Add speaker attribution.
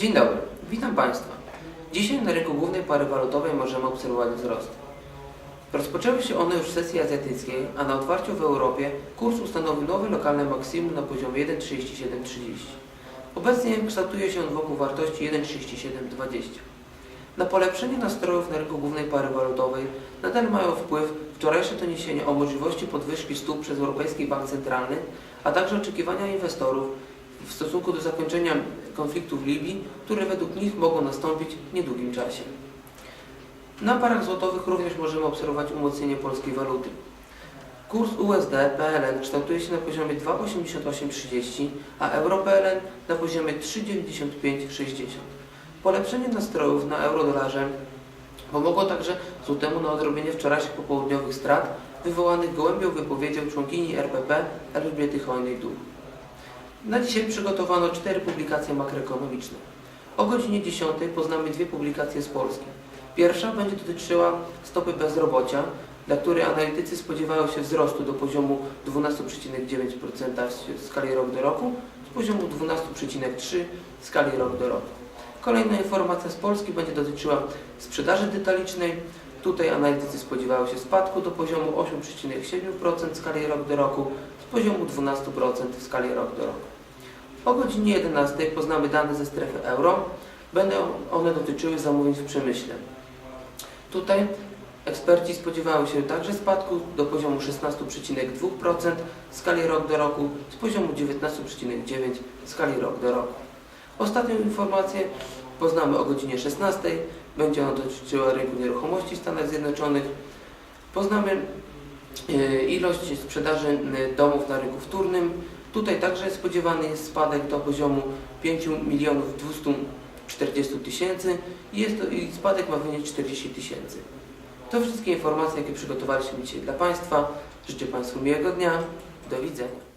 Speaker 1: Dzień dobry, witam Państwa. Dzisiaj na rynku głównej pary walutowej możemy obserwować wzrost. Rozpoczęły się one już w sesji azjatyckiej, a na otwarciu w Europie kurs ustanowił nowe lokalne maksimum na poziomie 1,3730. Obecnie kształtuje się on wokół wartości 1,3720. Na polepszenie nastrojów na rynku głównej pary walutowej nadal mają wpływ wczorajsze doniesienia o możliwości podwyżki stóp przez Europejski Bank Centralny, a także oczekiwania inwestorów w stosunku do zakończenia konfliktu w Libii, które według nich mogą nastąpić w niedługim czasie. Na parach złotowych również możemy obserwować umocnienie polskiej waluty. Kurs USD PLN kształtuje się na poziomie 2,8830, a euro PLN na poziomie 3,9560. Polepszenie nastrojów na euro-dolarze pomogło także złotemu na odrobienie wczorajszych popołudniowych strat wywołanych gołębią wypowiedzią członkini RPP Elżbiety Hojnej-Duch. Na dzisiaj przygotowano cztery publikacje makroekonomiczne. O godzinie 10 poznamy dwie publikacje z Polski. Pierwsza będzie dotyczyła stopy bezrobocia, dla której analitycy spodziewają się wzrostu do poziomu 12,9% w skali rok do roku z poziomu 12,3% w skali rok do roku. Kolejna informacja z Polski będzie dotyczyła sprzedaży detalicznej. Tutaj analitycy spodziewają się spadku do poziomu 8,7% w skali rok do roku z poziomu 12% w skali rok do roku. O godzinie 11 poznamy dane ze strefy euro. Będą one dotyczyły zamówień w przemyśle. Tutaj eksperci spodziewają się także spadku do poziomu 16,2% w skali rok do roku z poziomu 19,9% w skali rok do roku. Ostatnią informację poznamy o godzinie 16. Będzie ona dotyczyła rynku nieruchomości w Stanach Zjednoczonych. Poznamy e, ilość sprzedaży e, domów na rynku wtórnym. Tutaj także spodziewany jest spadek do poziomu 5 milionów 240 tysięcy i jest to, i spadek ma wynieść 40 tysięcy. To wszystkie informacje, jakie przygotowaliśmy dzisiaj dla Państwa. Życzę Państwu miłego dnia. Do widzenia.